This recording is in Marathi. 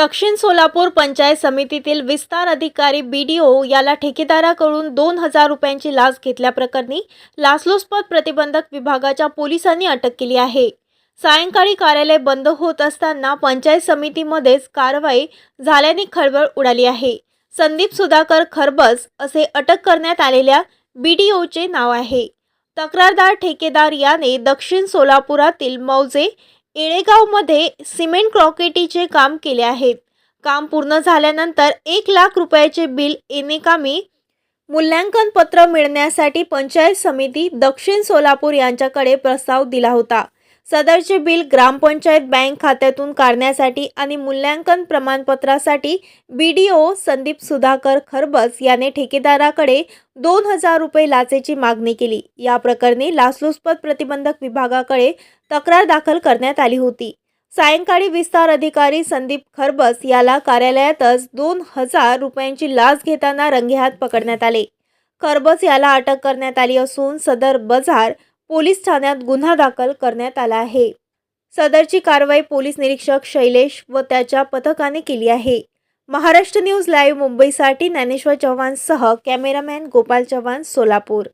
दक्षिण सोलापूर पंचायत समितीतील विस्तार अधिकारी बी डी ओ याला ठेकेदाराकडून दोन हजार रुपयांची लाच घेतल्याप्रकरणी लाचलुचपत प्रतिबंधक विभागाच्या पोलिसांनी अटक केली आहे. सायंकाळी कार्यालय बंद होत असताना पंचायत समितीमध्येच कारवाई झाल्याने खळबळ उडाली आहे. संदीप सुधाकर खरबस असे अटक करण्यात आलेल्या बी डी ओचे नाव आहे. तक्रारदार ठेकेदार याने दक्षिण सोलापुरातील मौजे येळेगावमध्ये सिमेंट क्रॉकेटीचे काम केले आहेत काम पूर्ण झाल्यानंतर एक लाख रुपयाचे बिल येणेकामी मूल्यांकन पत्र मिळण्यासाठी पंचायत समिती दक्षिण सोलापूर यांच्याकडे प्रस्ताव दिला होता. सदरचे बिल ग्रामपंचायत बँक खात्यातून काढण्यासाठी आणि मूल्यांकन प्रमाणपत्रासाठी B D O Sandeep Sudhakar Kharbas याने ठेकेदाराकडे दोन हजार रुपये लाचेची मागणी केली. या प्रकरणी लाचलुचपत प्रतिबंधक विभागाकडे तक्रार दाखल करण्यात आली होती. सायंकाळी विस्तार अधिकारी संदीप खरबस याला कार्यालयातच दोन हजार रुपयांची लाच घेताना रंगेहात पकडण्यात आले. खरबस याला अटक करण्यात आली असून सदर बझार पोलीस ठाण्यात गुन्हा दाखल करण्यात आला आहे. सदरची कारवाई पोलीस निरीक्षक शैलेश व त्याच्या पथकाने केली आहे. महाराष्ट्र न्यूज लाईव्ह मुंबईसाठी ज्ञानेश्वर चव्हाणसह कॅमेरामॅन गोपाल चव्हाण सोलापूर.